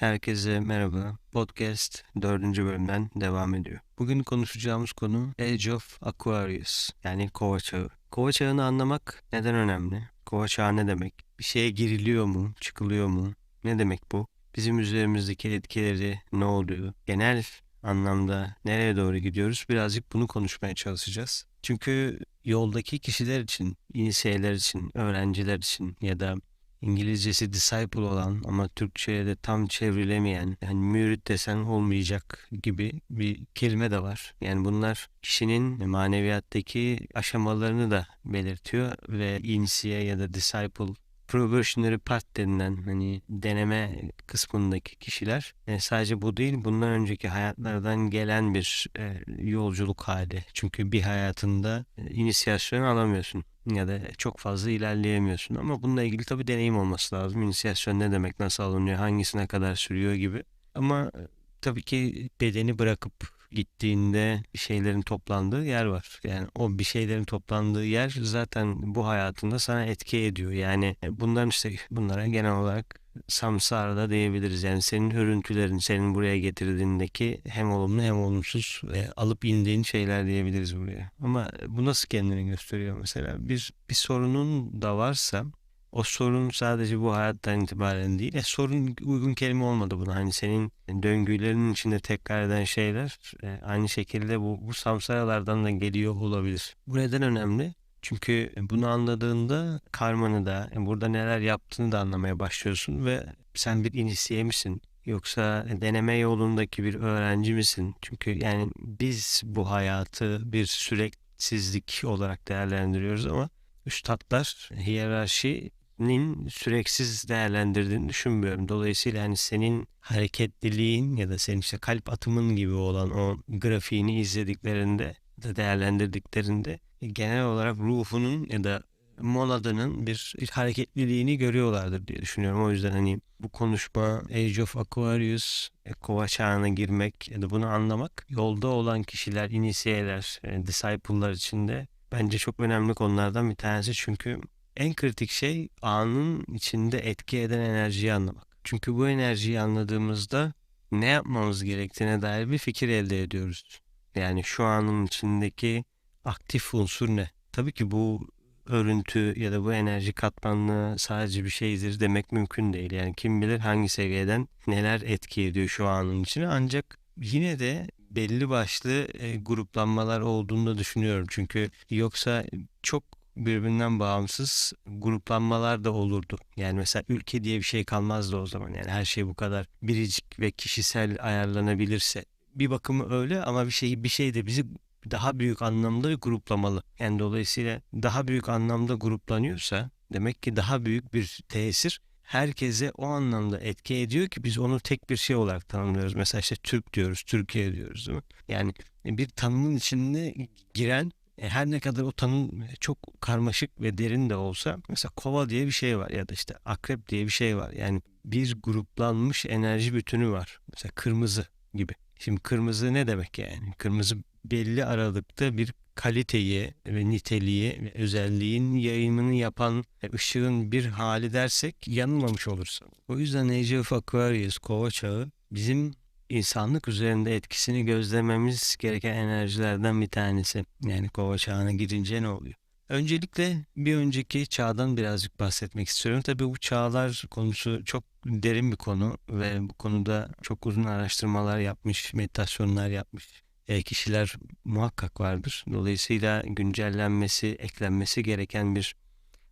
Herkese merhaba. Podcast 4. bölümden devam ediyor. Bugün konuşacağımız konu Age of Aquarius yani kova çağı. Kova çağını anlamak neden önemli? Kova çağı ne demek? Bir şeye giriliyor mu? Çıkılıyor mu? Ne demek bu? Bizim üzerimizdeki etkileri ne oluyor? Genel anlamda nereye doğru gidiyoruz? Birazcık bunu konuşmaya çalışacağız. Çünkü yoldaki kişiler için, inisiyeler için, öğrenciler için ya da İngilizcesi disciple olan ama Türkçe'ye de tam çevrilemeyen yani mürit desen olmayacak gibi bir kelime de var. Yani bunlar kişinin maneviyattaki aşamalarını da belirtiyor ve inisiye ya da disciple probationary part denilen hani deneme kısmındaki kişiler e, sadece bu değil bundan önceki hayatlardan gelen bir e, yolculuk hali. Çünkü bir hayatında e, inisiyasyon alamıyorsun ya da çok fazla ilerleyemiyorsun. Ama bununla ilgili tabii deneyim olması lazım. İnisiyasyon ne demek, nasıl alınıyor, hangisine kadar sürüyor gibi. Ama e, tabii ki bedeni bırakıp gittiğinde bir şeylerin toplandığı yer var. Yani o bir şeylerin toplandığı yer zaten bu hayatında sana etki ediyor. Yani e, bunların işte bunlara genel olarak samsara da diyebiliriz. Yani senin örüntülerin senin buraya getirdiğindeki hem olumlu hem olumsuz e, alıp indiğin şeyler diyebiliriz buraya. Ama bu nasıl kendini gösteriyor mesela? Bir, bir sorunun da varsa o sorun sadece bu hayattan itibaren değil. E, sorun uygun kelime olmadı buna. Hani senin döngülerinin içinde tekrar eden şeyler e, aynı şekilde bu, bu samsaralardan da geliyor olabilir. Bu neden önemli? Çünkü bunu anladığında karmanı da e, burada neler yaptığını da anlamaya başlıyorsun ve sen bir inisiye misin? Yoksa deneme yolundaki bir öğrenci misin? Çünkü yani biz bu hayatı bir süreksizlik olarak değerlendiriyoruz ama üstadlar hiyerarşinin süreksiz değerlendirdiğini düşünmüyorum. Dolayısıyla hani senin hareketliliğin ya da senin işte kalp atımın gibi olan o grafiğini izlediklerinde de değerlendirdiklerinde genel olarak ruhunun ya da moladının bir, bir hareketliliğini görüyorlardır diye düşünüyorum. O yüzden hani bu konuşma Age of Aquarius, e, kova çağına girmek ya da bunu anlamak yolda olan kişiler, inisiyeler, e, disciple'lar içinde bence çok önemli konulardan bir tanesi. Çünkü en kritik şey anın içinde etki eden enerjiyi anlamak. Çünkü bu enerjiyi anladığımızda ne yapmamız gerektiğine dair bir fikir elde ediyoruz. Yani şu anın içindeki aktif unsur ne? Tabii ki bu örüntü ya da bu enerji katmanlı sadece bir şeydir demek mümkün değil. Yani kim bilir hangi seviyeden neler etki ediyor şu anın içine ancak yine de belli başlı e, gruplanmalar olduğunu da düşünüyorum. Çünkü yoksa çok birbirinden bağımsız gruplanmalar da olurdu. Yani mesela ülke diye bir şey kalmazdı o zaman. Yani her şey bu kadar biricik ve kişisel ayarlanabilirse bir bakımı öyle ama bir şey bir şey de bizi daha büyük anlamda gruplamalı. Yani dolayısıyla daha büyük anlamda gruplanıyorsa demek ki daha büyük bir tesir herkese o anlamda etki ediyor ki biz onu tek bir şey olarak tanımlıyoruz. Mesela işte Türk diyoruz, Türkiye diyoruz değil mi? Yani bir tanımın içinde giren e, her ne kadar o tanım çok karmaşık ve derin de olsa mesela kova diye bir şey var ya da işte akrep diye bir şey var. Yani bir gruplanmış enerji bütünü var. Mesela kırmızı gibi. Şimdi kırmızı ne demek yani? Kırmızı belli aralıkta bir kaliteyi ve niteliği ve özelliğin yayımını yapan ışığın bir hali dersek yanılmamış olursun. O yüzden Age of Aquarius kova çağı bizim insanlık üzerinde etkisini gözlememiz gereken enerjilerden bir tanesi. Yani kova çağına girince ne oluyor? Öncelikle bir önceki çağdan birazcık bahsetmek istiyorum. Tabii bu çağlar konusu çok derin bir konu ve bu konuda çok uzun araştırmalar yapmış, meditasyonlar yapmış e, kişiler muhakkak vardır. Dolayısıyla güncellenmesi, eklenmesi gereken bir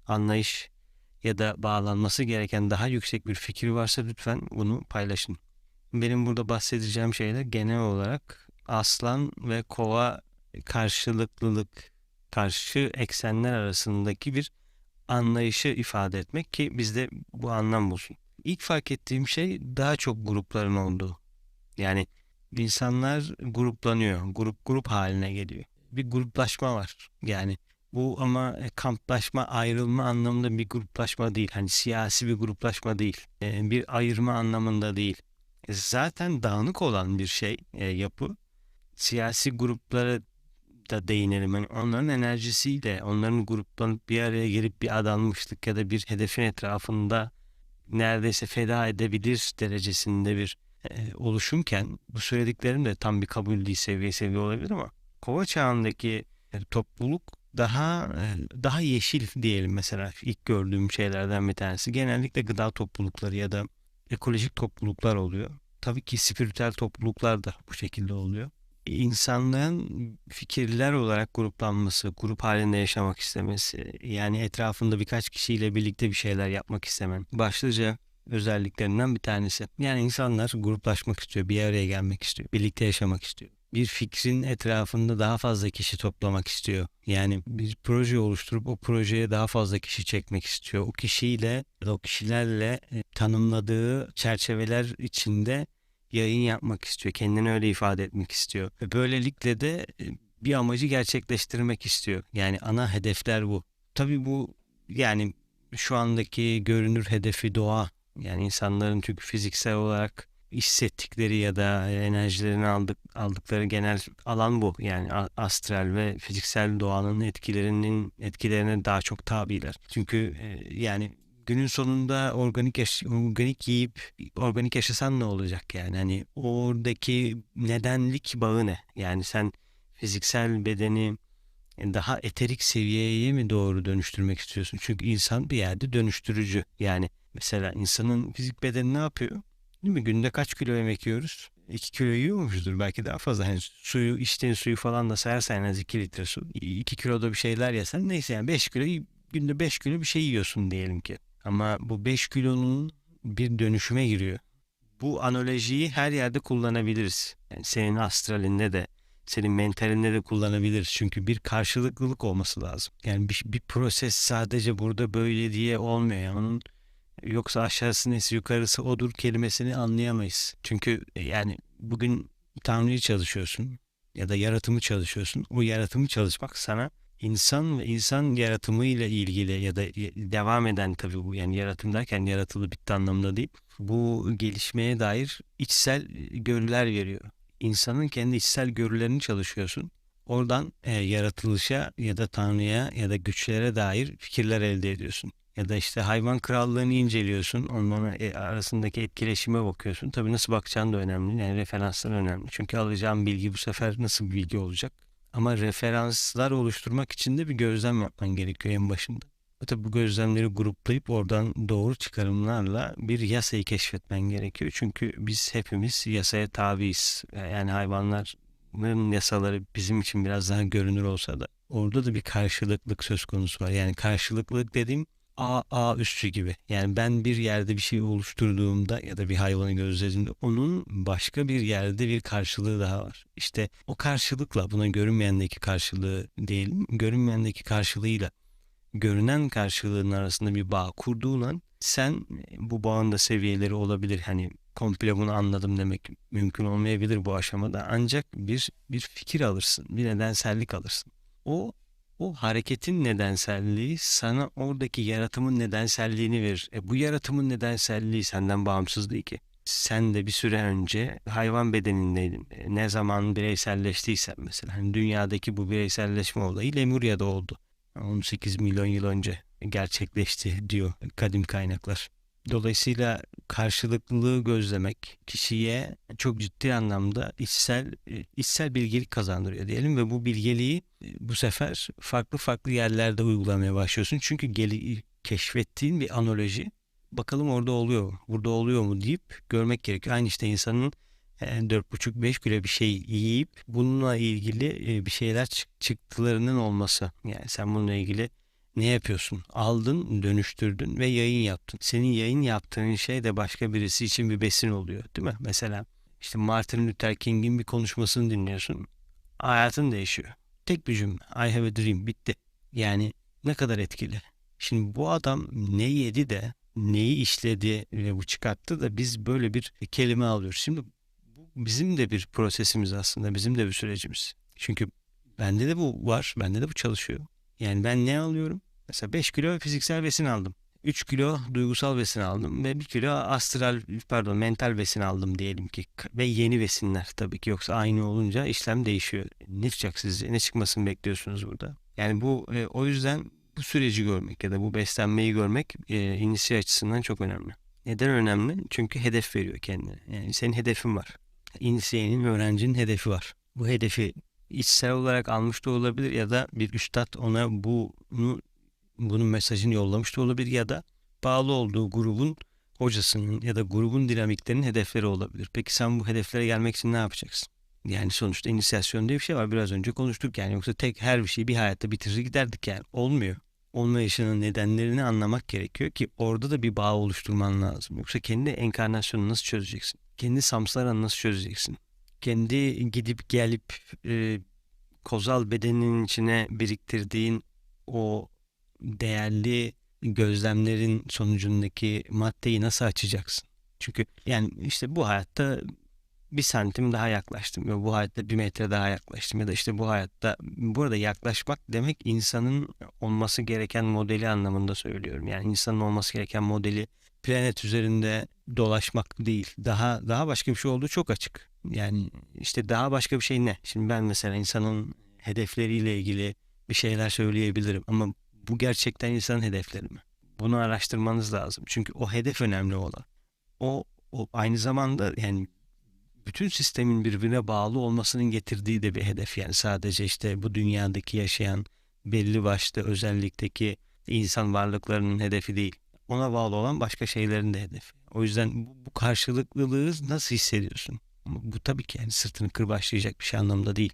anlayış ya da bağlanması gereken daha yüksek bir fikir varsa lütfen bunu paylaşın. Benim burada bahsedeceğim şeyler genel olarak aslan ve kova karşılıklılık, karşı eksenler arasındaki bir anlayışı ifade etmek ki bizde bu anlam bulsun. İlk fark ettiğim şey daha çok grupların olduğu. Yani insanlar gruplanıyor. Grup grup haline geliyor. Bir gruplaşma var. Yani bu ama e, kamplaşma, ayrılma anlamında bir gruplaşma değil. Hani siyasi bir gruplaşma değil. E, bir ayırma anlamında değil. E, zaten dağınık olan bir şey yapı. Siyasi gruplara da değinelim. Yani onların enerjisiyle, onların gruplanıp bir araya gelip bir adanmışlık ya da bir hedefin etrafında neredeyse feda edebilir derecesinde bir e, oluşumken bu söylediklerim de tam bir kabul seviye seviye olabilir ama kova çağındaki e, topluluk daha e, daha yeşil diyelim mesela ilk gördüğüm şeylerden bir tanesi. Genellikle gıda toplulukları ya da ekolojik topluluklar oluyor. Tabii ki spiritüel topluluklar da bu şekilde oluyor. İnsanlığın fikirler olarak gruplanması, grup halinde yaşamak istemesi, yani etrafında birkaç kişiyle birlikte bir şeyler yapmak istemen başlıca özelliklerinden bir tanesi. Yani insanlar gruplaşmak istiyor, bir araya gelmek istiyor, birlikte yaşamak istiyor bir fikrin etrafında daha fazla kişi toplamak istiyor. Yani bir proje oluşturup o projeye daha fazla kişi çekmek istiyor. O kişiyle, o kişilerle e, tanımladığı çerçeveler içinde yayın yapmak istiyor. Kendini öyle ifade etmek istiyor. Ve böylelikle de e, bir amacı gerçekleştirmek istiyor. Yani ana hedefler bu. Tabii bu yani şu andaki görünür hedefi doğa. Yani insanların çünkü fiziksel olarak hissettikleri ya da enerjilerini aldık aldıkları genel alan bu. Yani astral ve fiziksel doğanın etkilerinin etkilerine daha çok tabiler. Çünkü e, yani günün sonunda organik yaş organik yiyip organik yaşasan ne olacak yani? Hani oradaki nedenlik bağı ne? Yani sen fiziksel bedeni daha eterik seviyeye mi doğru dönüştürmek istiyorsun? Çünkü insan bir yerde dönüştürücü. Yani mesela insanın fizik bedeni ne yapıyor? Değil mi? Günde kaç kilo yemek yiyoruz? 2 kilo yiyormuşuzdur belki daha fazla. Yani suyu içtiğin suyu falan da sayarsan en az 2 litre su. 2 kiloda bir şeyler yesen neyse yani 5 kilo günde 5 kilo bir şey yiyorsun diyelim ki. Ama bu 5 kilonun bir dönüşüme giriyor. Bu analojiyi her yerde kullanabiliriz. Yani senin astralinde de senin mentalinde de kullanabiliriz. Çünkü bir karşılıklılık olması lazım. Yani bir, bir proses sadece burada böyle diye olmuyor. Yani onun yoksa aşağısı nesi yukarısı odur kelimesini anlayamayız. Çünkü e, yani bugün Tanrı'yı çalışıyorsun ya da yaratımı çalışıyorsun. O yaratımı çalışmak sana insan ve insan yaratımı ile ilgili ya da devam eden tabii bu yani yaratım derken yaratılı bitti anlamında değil. Bu gelişmeye dair içsel görüler veriyor. İnsanın kendi içsel görülerini çalışıyorsun. Oradan e, yaratılışa ya da Tanrı'ya ya da güçlere dair fikirler elde ediyorsun ya da işte hayvan krallığını inceliyorsun. Onların e, arasındaki etkileşime bakıyorsun. Tabii nasıl bakacağın da önemli. Yani referanslar önemli. Çünkü alacağın bilgi bu sefer nasıl bir bilgi olacak? Ama referanslar oluşturmak için de bir gözlem yapman gerekiyor en başında. Ve tabii bu gözlemleri gruplayıp oradan doğru çıkarımlarla bir yasayı keşfetmen gerekiyor. Çünkü biz hepimiz yasaya tabiiz. Yani hayvanların yasaları bizim için biraz daha görünür olsa da orada da bir karşılıklık söz konusu var. Yani karşılıklılık dediğim A, A üssü gibi. Yani ben bir yerde bir şey oluşturduğumda ya da bir hayvanı gözlediğimde onun başka bir yerde bir karşılığı daha var. İşte o karşılıkla buna görünmeyendeki karşılığı değil, görünmeyendeki karşılığıyla görünen karşılığın arasında bir bağ kurduğun an sen bu bağın da seviyeleri olabilir. Hani komple bunu anladım demek mümkün olmayabilir bu aşamada. Ancak bir bir fikir alırsın, bir nedensellik alırsın. O o hareketin nedenselliği sana oradaki yaratımın nedenselliğini verir. E bu yaratımın nedenselliği senden bağımsız değil ki. Sen de bir süre önce hayvan bedenindeydin. E ne zaman bireyselleştiysen mesela. Hani dünyadaki bu bireyselleşme olayı Lemurya'da oldu. 18 milyon yıl önce gerçekleşti diyor kadim kaynaklar. Dolayısıyla karşılıklılığı gözlemek kişiye çok ciddi anlamda içsel e, içsel bilgelik kazandırıyor diyelim ve bu bilgeliği e, bu sefer farklı farklı yerlerde uygulamaya başlıyorsun. Çünkü geli, keşfettiğin bir analoji bakalım orada oluyor burada oluyor mu deyip görmek gerekiyor. Aynı işte insanın 4,5-5 e, kilo bir şey yiyip bununla ilgili bir şeyler çıktılarının olması. Yani sen bununla ilgili ne yapıyorsun? Aldın, dönüştürdün ve yayın yaptın. Senin yayın yaptığın şey de başka birisi için bir besin oluyor değil mi? Mesela işte Martin Luther King'in bir konuşmasını dinliyorsun. Hayatın değişiyor. Tek bir cümle. I have a dream. Bitti. Yani ne kadar etkili. Şimdi bu adam ne yedi de neyi işledi ve bu çıkarttı da biz böyle bir kelime alıyoruz. Şimdi bu bizim de bir prosesimiz aslında. Bizim de bir sürecimiz. Çünkü bende de bu var. Bende de bu çalışıyor. Yani ben ne alıyorum? Mesela 5 kilo fiziksel besin aldım. 3 kilo duygusal besin aldım ve 1 kilo astral pardon mental besin aldım diyelim ki ve yeni besinler tabii ki yoksa aynı olunca işlem değişiyor. Ne çıkacak sizce? Ne çıkmasını bekliyorsunuz burada? Yani bu e, o yüzden bu süreci görmek ya da bu beslenmeyi görmek e, inisiye açısından çok önemli. Neden önemli? Çünkü hedef veriyor kendine. Yani senin hedefin var. İnisiyenin, öğrencinin hedefi var. Bu hedefi içsel olarak almış da olabilir ya da bir üstad ona bunu bunun mesajını yollamış da olabilir ya da bağlı olduğu grubun hocasının ya da grubun dinamiklerinin hedefleri olabilir. Peki sen bu hedeflere gelmek için ne yapacaksın? Yani sonuçta inisiyasyon diye bir şey var. Biraz önce konuştuk yani. Yoksa tek her bir şeyi bir hayatta bitirir giderdik yani. Olmuyor. Olmayışının nedenlerini anlamak gerekiyor ki orada da bir bağ oluşturman lazım. Yoksa kendi enkarnasyonunu nasıl çözeceksin? Kendi samsaranı nasıl çözeceksin? Kendi gidip gelip e, kozal bedenin içine biriktirdiğin o değerli gözlemlerin sonucundaki maddeyi nasıl açacaksın? Çünkü yani işte bu hayatta bir santim daha yaklaştım ya bu hayatta bir metre daha yaklaştım ya da işte bu hayatta burada yaklaşmak demek insanın olması gereken modeli anlamında söylüyorum. Yani insanın olması gereken modeli planet üzerinde dolaşmak değil. Daha daha başka bir şey olduğu çok açık. Yani işte daha başka bir şey ne? Şimdi ben mesela insanın hedefleriyle ilgili bir şeyler söyleyebilirim ama bu gerçekten insanın hedefleri mi? Bunu araştırmanız lazım. Çünkü o hedef önemli olan. O, o aynı zamanda yani bütün sistemin birbirine bağlı olmasının getirdiği de bir hedef. Yani sadece işte bu dünyadaki yaşayan belli başlı özellikteki insan varlıklarının hedefi değil. Ona bağlı olan başka şeylerin de hedefi. O yüzden bu, karşılıklılığı nasıl hissediyorsun? Bu tabii ki yani sırtını kırbaçlayacak bir şey anlamda değil.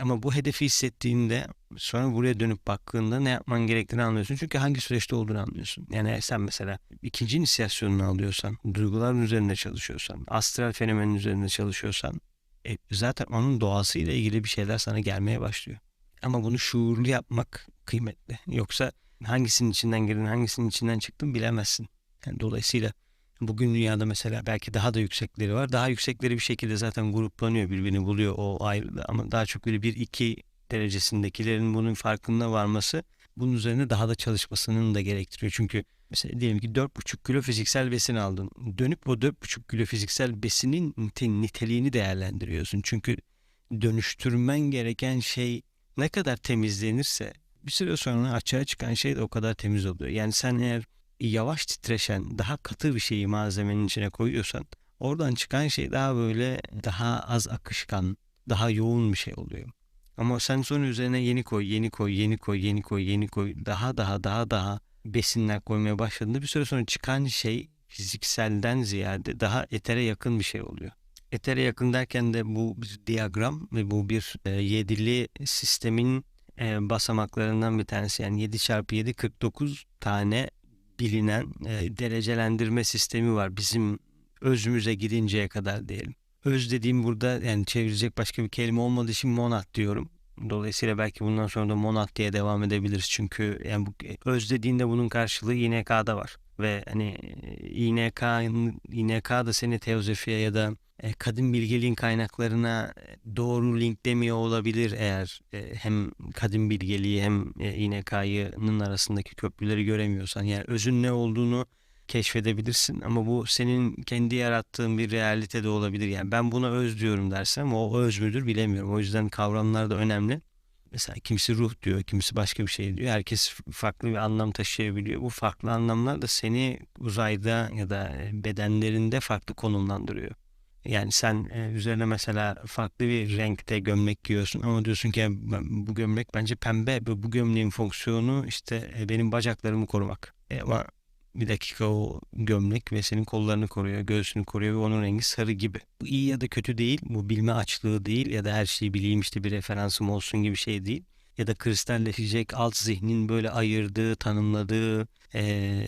Ama bu hedefi hissettiğinde sonra buraya dönüp baktığında ne yapman gerektiğini anlıyorsun. Çünkü hangi süreçte olduğunu anlıyorsun. Yani sen mesela ikinci inisiyasyonunu alıyorsan, duyguların üzerinde çalışıyorsan, astral fenomenin üzerinde çalışıyorsan e, zaten onun doğasıyla ilgili bir şeyler sana gelmeye başlıyor. Ama bunu şuurlu yapmak kıymetli. Yoksa hangisinin içinden girdin, hangisinin içinden çıktın bilemezsin. Yani dolayısıyla Bugün dünyada mesela belki daha da yüksekleri var. Daha yüksekleri bir şekilde zaten gruplanıyor, birbirini buluyor o ayrı ama daha çok böyle bir iki derecesindekilerin bunun farkında varması bunun üzerine daha da çalışmasının da gerektiriyor. Çünkü mesela diyelim ki 4,5 kilo fiziksel besin aldın. Dönüp o 4,5 kilo fiziksel besinin niteliğini değerlendiriyorsun. Çünkü dönüştürmen gereken şey ne kadar temizlenirse bir süre sonra açığa çıkan şey de o kadar temiz oluyor. Yani sen eğer yavaş titreşen daha katı bir şeyi malzemenin içine koyuyorsan oradan çıkan şey daha böyle daha az akışkan, daha yoğun bir şey oluyor. Ama sen sonra üzerine yeni koy, yeni koy, yeni koy, yeni koy, yeni koy, daha daha daha daha besinler koymaya başladığında bir süre sonra çıkan şey fizikselden ziyade daha etere yakın bir şey oluyor. Etere yakın derken de bu bir diyagram ve bu bir e, yedili sistemin e, basamaklarından bir tanesi. Yani 7 çarpı 7 49 tane bilinen e, derecelendirme sistemi var bizim özümüze gidinceye kadar diyelim. Öz dediğim burada yani çevirecek başka bir kelime olmadığı için monat diyorum. Dolayısıyla belki bundan sonra da monat diye devam edebiliriz. Çünkü yani bu, öz dediğinde bunun karşılığı İNK'da var. Ve hani İNK, İNK da seni teozofiye ya da e, kadın bilgeliğin kaynaklarına doğru linklemiyor olabilir eğer e, hem kadın bilgeliği hem e, İNK'nın arasındaki köprüleri göremiyorsan. Yani özün ne olduğunu keşfedebilirsin ama bu senin kendi yarattığın bir realite de olabilir. Yani ben buna öz diyorum dersem o öz müdür bilemiyorum. O yüzden kavramlar da önemli. Mesela kimisi ruh diyor, kimisi başka bir şey diyor. Herkes farklı bir anlam taşıyabiliyor. Bu farklı anlamlar da seni uzayda ya da bedenlerinde farklı konumlandırıyor. Yani sen e, üzerine mesela farklı bir renkte gömlek giyiyorsun ama diyorsun ki bu gömlek bence pembe. Bu, bu gömleğin fonksiyonu işte e, benim bacaklarımı korumak. E, ama bir dakika o gömlek ve senin kollarını koruyor, göğsünü koruyor ve onun rengi sarı gibi. Bu iyi ya da kötü değil, bu bilme açlığı değil ya da her şeyi bileyim işte bir referansım olsun gibi şey değil. Ya da kristalleşecek alt zihnin böyle ayırdığı, tanımladığı, e,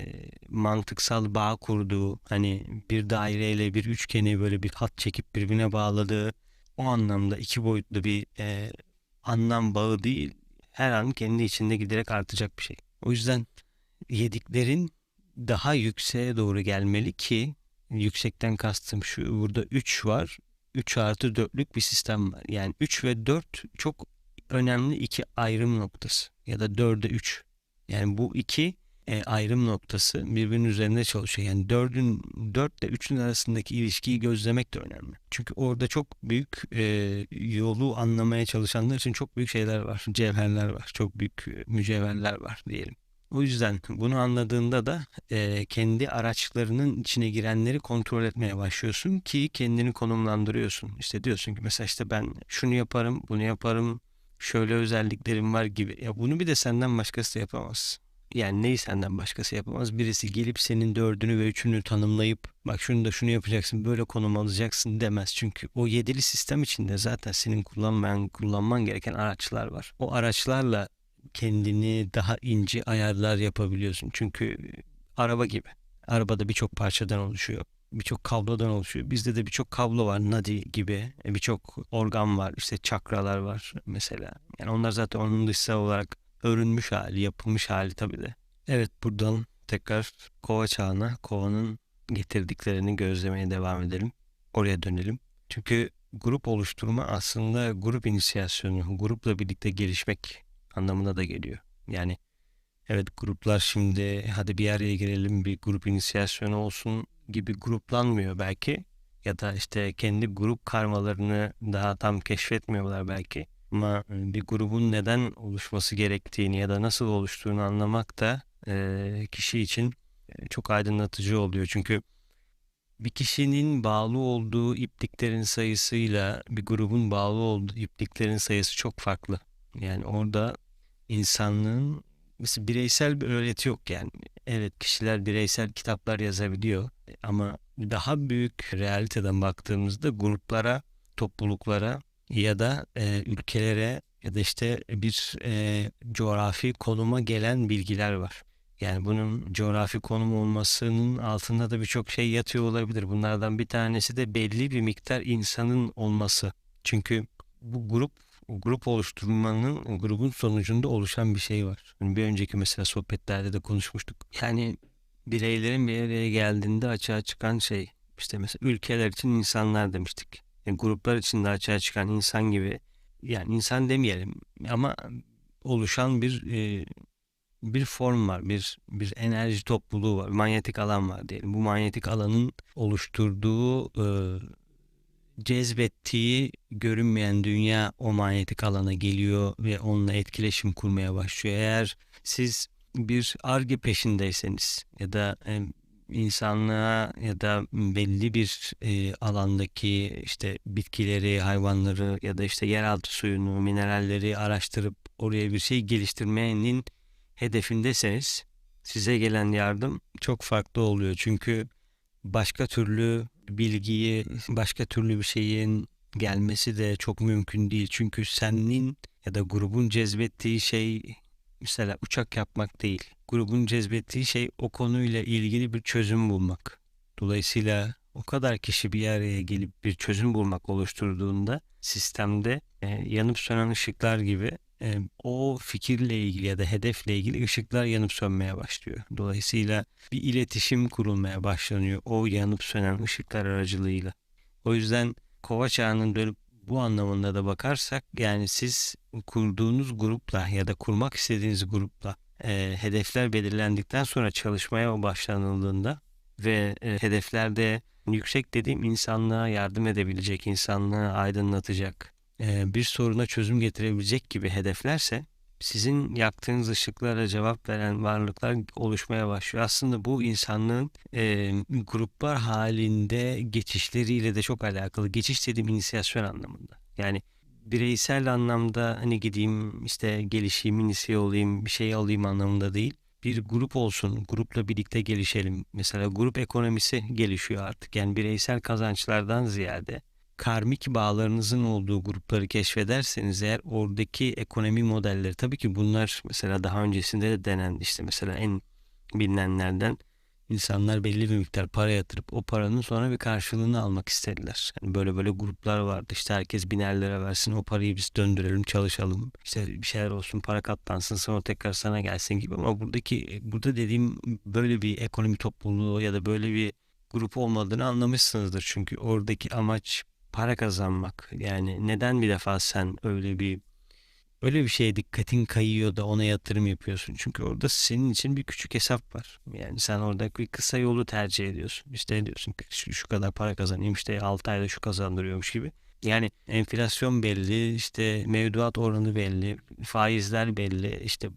mantıksal bağ kurduğu, hani bir daireyle bir üçgeni böyle bir hat çekip birbirine bağladığı o anlamda iki boyutlu bir e, anlam bağı değil, her an kendi içinde giderek artacak bir şey. O yüzden yediklerin daha yükseğe doğru gelmeli ki yüksekten kastım şu burada 3 var. 3 artı 4'lük bir sistem var. Yani 3 ve 4 çok önemli iki ayrım noktası ya da 4'e 3. Yani bu iki e, ayrım noktası birbirinin üzerinde çalışıyor. Yani 4'ün 4 ile 3'ün arasındaki ilişkiyi gözlemek de önemli. Çünkü orada çok büyük e, yolu anlamaya çalışanlar için çok büyük şeyler var. Cevherler var. Çok büyük mücevherler var diyelim. O yüzden bunu anladığında da e, kendi araçlarının içine girenleri kontrol etmeye başlıyorsun ki kendini konumlandırıyorsun. İşte diyorsun ki mesela işte ben şunu yaparım, bunu yaparım, şöyle özelliklerim var gibi. Ya bunu bir de senden başkası yapamaz. Yani neyi senden başkası yapamaz? Birisi gelip senin dördünü ve üçünü tanımlayıp bak şunu da şunu yapacaksın böyle konum alacaksın demez. Çünkü o yedili sistem içinde zaten senin kullanmayan, kullanman gereken araçlar var. O araçlarla kendini daha ince ayarlar yapabiliyorsun. Çünkü araba gibi. Arabada birçok parçadan oluşuyor. Birçok kablodan oluşuyor. Bizde de birçok kablo var. Nadi gibi. E, birçok organ var. İşte çakralar var mesela. Yani onlar zaten onun dışsal olarak örünmüş hali, yapılmış hali tabii de. Evet buradan tekrar kova çağına, kovanın getirdiklerini gözlemeye devam edelim. Oraya dönelim. Çünkü grup oluşturma aslında grup inisiyasyonu, grupla birlikte gelişmek anlamına da geliyor. Yani evet gruplar şimdi hadi bir araya girelim bir grup inisiyasyonu olsun gibi gruplanmıyor belki. Ya da işte kendi grup karmalarını daha tam keşfetmiyorlar belki. Ama bir grubun neden oluşması gerektiğini ya da nasıl oluştuğunu anlamak da e, kişi için çok aydınlatıcı oluyor. Çünkü bir kişinin bağlı olduğu ipliklerin sayısıyla bir grubun bağlı olduğu ipliklerin sayısı çok farklı. Yani orada insanlığın mesela bireysel bir öğreti yok yani. Evet kişiler bireysel kitaplar yazabiliyor ama daha büyük realiteden baktığımızda gruplara, topluluklara ya da e, ülkelere ya da işte bir e, coğrafi konuma gelen bilgiler var. Yani bunun coğrafi konum olmasının altında da birçok şey yatıyor olabilir. Bunlardan bir tanesi de belli bir miktar insanın olması. Çünkü bu grup grup oluşturmanın grubun sonucunda oluşan bir şey var. Yani bir önceki mesela sohbetlerde de konuşmuştuk. Yani bireylerin bir araya geldiğinde açığa çıkan şey işte mesela ülkeler için insanlar demiştik. Yani gruplar için de açığa çıkan insan gibi yani insan demeyelim ama oluşan bir e, bir form var, bir bir enerji topluluğu var, manyetik alan var diyelim. Bu manyetik alanın oluşturduğu e, cezbettiği görünmeyen dünya o manyetik alana geliyor ve onunla etkileşim kurmaya başlıyor. Eğer siz bir arge peşindeyseniz ya da insanlığa ya da belli bir e, alandaki işte bitkileri, hayvanları ya da işte yeraltı suyunu, mineralleri araştırıp oraya bir şey geliştirmenin hedefindeseniz size gelen yardım çok farklı oluyor. Çünkü başka türlü bilgiyi, başka türlü bir şeyin gelmesi de çok mümkün değil. Çünkü senin ya da grubun cezbettiği şey mesela uçak yapmak değil. Grubun cezbettiği şey o konuyla ilgili bir çözüm bulmak. Dolayısıyla o kadar kişi bir araya gelip bir çözüm bulmak oluşturduğunda sistemde e, yanıp sönen ışıklar gibi e, o fikirle ilgili ya da hedefle ilgili ışıklar yanıp sönmeye başlıyor. Dolayısıyla bir iletişim kurulmaya başlanıyor o yanıp sönen ışıklar aracılığıyla. O yüzden kova çağının dönüp bu anlamında da bakarsak yani siz kurduğunuz grupla ya da kurmak istediğiniz grupla e, hedefler belirlendikten sonra çalışmaya başlanıldığında ve e, hedeflerde yüksek dediğim insanlığa yardım edebilecek, insanlığı aydınlatacak, bir soruna çözüm getirebilecek gibi hedeflerse sizin yaktığınız ışıklara cevap veren varlıklar oluşmaya başlıyor. Aslında bu insanlığın e, gruplar halinde geçişleriyle de çok alakalı. Geçiş dediğim inisiyasyon anlamında. Yani bireysel anlamda hani gideyim işte gelişeyim, inisiye olayım, bir şey alayım anlamında değil. Bir grup olsun, grupla birlikte gelişelim. Mesela grup ekonomisi gelişiyor artık. Yani bireysel kazançlardan ziyade karmik bağlarınızın olduğu grupları keşfederseniz eğer oradaki ekonomi modelleri tabii ki bunlar mesela daha öncesinde de denen işte mesela en bilinenlerden insanlar belli bir miktar para yatırıp o paranın sonra bir karşılığını almak istediler. Yani böyle böyle gruplar vardı. İşte herkes binerlere versin o parayı biz döndürelim çalışalım. İşte bir şeyler olsun para katlansın sonra tekrar sana gelsin gibi ama buradaki burada dediğim böyle bir ekonomi topluluğu ya da böyle bir grup olmadığını anlamışsınızdır. Çünkü oradaki amaç para kazanmak. Yani neden bir defa sen öyle bir öyle bir şeye dikkatin kayıyor da ona yatırım yapıyorsun. Çünkü orada senin için bir küçük hesap var. Yani sen orada bir kısa yolu tercih ediyorsun. İşte diyorsun şu kadar para kazanayım işte 6 ayda şu kazandırıyormuş gibi. Yani enflasyon belli, işte mevduat oranı belli, faizler belli, işte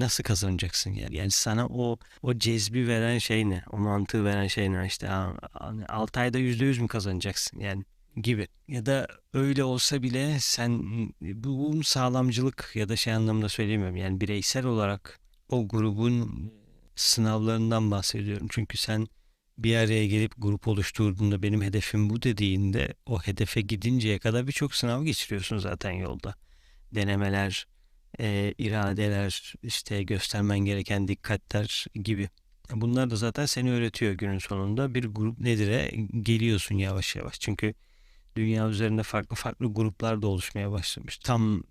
nasıl kazanacaksın yani? Yani sana o o cezbi veren şey ne? O mantığı veren şey ne? İşte 6 ayda %100 mü kazanacaksın yani gibi. Ya da öyle olsa bile sen bu sağlamcılık ya da şey anlamında söylemiyorum. Yani bireysel olarak o grubun sınavlarından bahsediyorum. Çünkü sen bir araya gelip grup oluşturduğunda benim hedefim bu dediğinde o hedefe gidinceye kadar birçok sınav geçiriyorsun zaten yolda. Denemeler, e, iradeler, işte göstermen gereken dikkatler gibi. Bunlar da zaten seni öğretiyor günün sonunda. Bir grup nedir'e geliyorsun yavaş yavaş. Çünkü dünya üzerinde farklı farklı gruplar da oluşmaya başlamış. Tam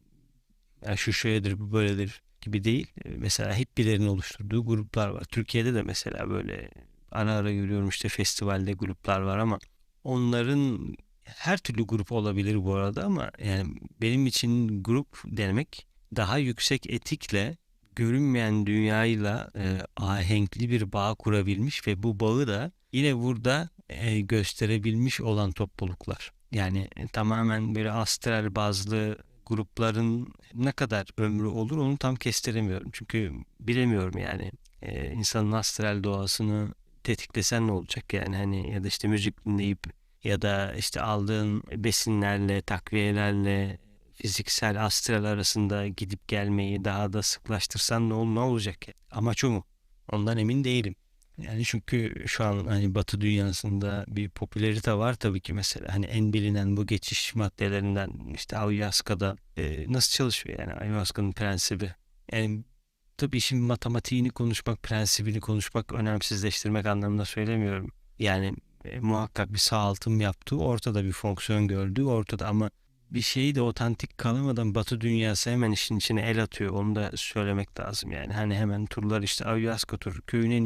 yani şu şöyledir, bu böyledir gibi değil. Mesela hep birilerinin oluşturduğu gruplar var. Türkiye'de de mesela böyle ara ara görüyorum işte festivalde gruplar var ama onların her türlü grup olabilir bu arada ama yani benim için grup demek daha yüksek etikle görünmeyen dünyayla e, ahenkli bir bağ kurabilmiş ve bu bağı da yine burada e, gösterebilmiş olan topluluklar. Yani e, tamamen böyle astral bazlı grupların ne kadar ömrü olur onu tam kestiremiyorum. Çünkü bilemiyorum yani e, insanın astral doğasını tetiklesen ne olacak yani hani ya da işte müzik dinleyip ya da işte aldığın besinlerle, takviyelerle fiziksel astral arasında gidip gelmeyi daha da sıklaştırsan ne, ol, ne olacak? Amaç o mu? Ondan emin değilim. Yani çünkü şu an hani Batı dünyasında bir popülerite var tabii ki mesela hani en bilinen bu geçiş maddelerinden işte ayahuasca'da e, nasıl çalışıyor yani ayahuasca'nın prensibi. Yani tabii işin matematiğini konuşmak, prensibini konuşmak, önemsizleştirmek anlamında söylemiyorum. Yani e, muhakkak bir sağaltım yaptığı ortada bir fonksiyon gördüğü ortada ama bir şeyi de otantik kalamadan Batı dünyası hemen işin içine el atıyor. Onu da söylemek lazım yani. Hani hemen turlar işte Ayahuasca tur köyün en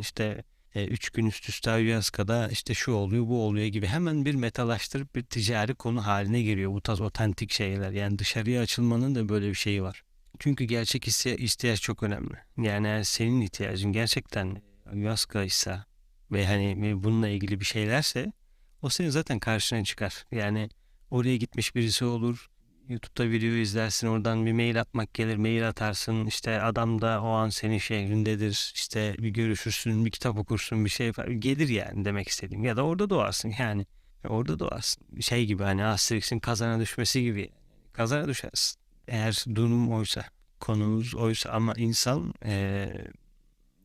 işte e, üç gün üst üste Ayahuasca'da işte şu oluyor bu oluyor gibi hemen bir metalaştırıp bir ticari konu haline geliyor bu tarz otantik şeyler. Yani dışarıya açılmanın da böyle bir şeyi var. Çünkü gerçek ihtiyaç çok önemli. Yani eğer senin ihtiyacın gerçekten Ayahuasca ise ve hani bununla ilgili bir şeylerse o senin zaten karşına çıkar. Yani oraya gitmiş birisi olur. YouTube'da video izlersin oradan bir mail atmak gelir mail atarsın. İşte adam da o an senin şehrindedir. İşte bir görüşürsün bir kitap okursun bir şey yapar. gelir yani demek istediğim. Ya da orada doğarsın yani. Orada doğarsın. Şey gibi hani Asterix'in kazana düşmesi gibi. Kazana düşersin. Eğer durum oysa konumuz oysa. Ama insan ee,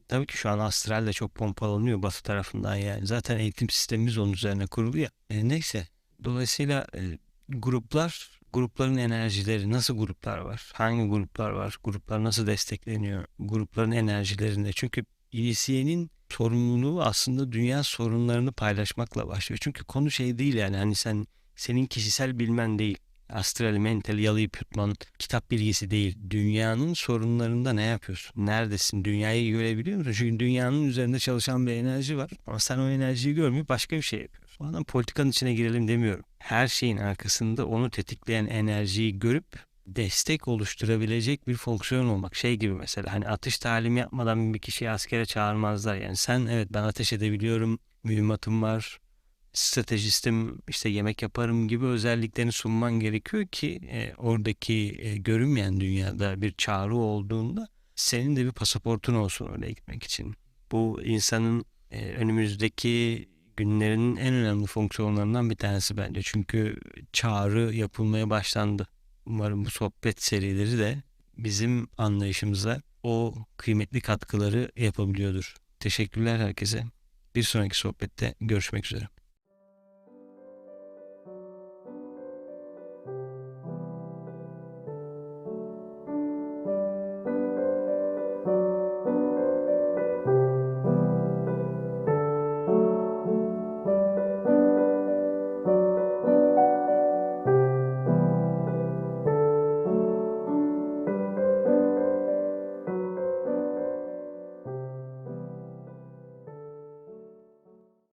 tabii ki şu an astral de çok pompalanıyor batı tarafından yani. Zaten eğitim sistemimiz onun üzerine kurulu ya. E, neyse Dolayısıyla e, gruplar, grupların enerjileri, nasıl gruplar var? Hangi gruplar var? Gruplar nasıl destekleniyor? Grupların enerjilerinde. Çünkü EDC'nin sorumluluğu aslında dünya sorunlarını paylaşmakla başlıyor. Çünkü konu şey değil yani hani sen senin kişisel bilmen değil. Astral, mental, yalayıp yutman, kitap bilgisi değil. Dünyanın sorunlarında ne yapıyorsun? Neredesin? Dünyayı görebiliyor musun? Çünkü dünyanın üzerinde çalışan bir enerji var. Ama sen o enerjiyi görmeyip başka bir şey yapıyorsun. Bu adam politikanın içine girelim demiyorum. Her şeyin arkasında onu tetikleyen enerjiyi görüp destek oluşturabilecek bir fonksiyon olmak. Şey gibi mesela hani atış talimi yapmadan bir kişiyi askere çağırmazlar. Yani sen evet ben ateş edebiliyorum, mühimmatım var, stratejistim, işte yemek yaparım gibi özelliklerini sunman gerekiyor ki e, oradaki e, görünmeyen dünyada bir çağrı olduğunda senin de bir pasaportun olsun oraya gitmek için. Bu insanın e, önümüzdeki günlerin en önemli fonksiyonlarından bir tanesi bence. Çünkü çağrı yapılmaya başlandı. Umarım bu sohbet serileri de bizim anlayışımıza o kıymetli katkıları yapabiliyordur. Teşekkürler herkese. Bir sonraki sohbette görüşmek üzere.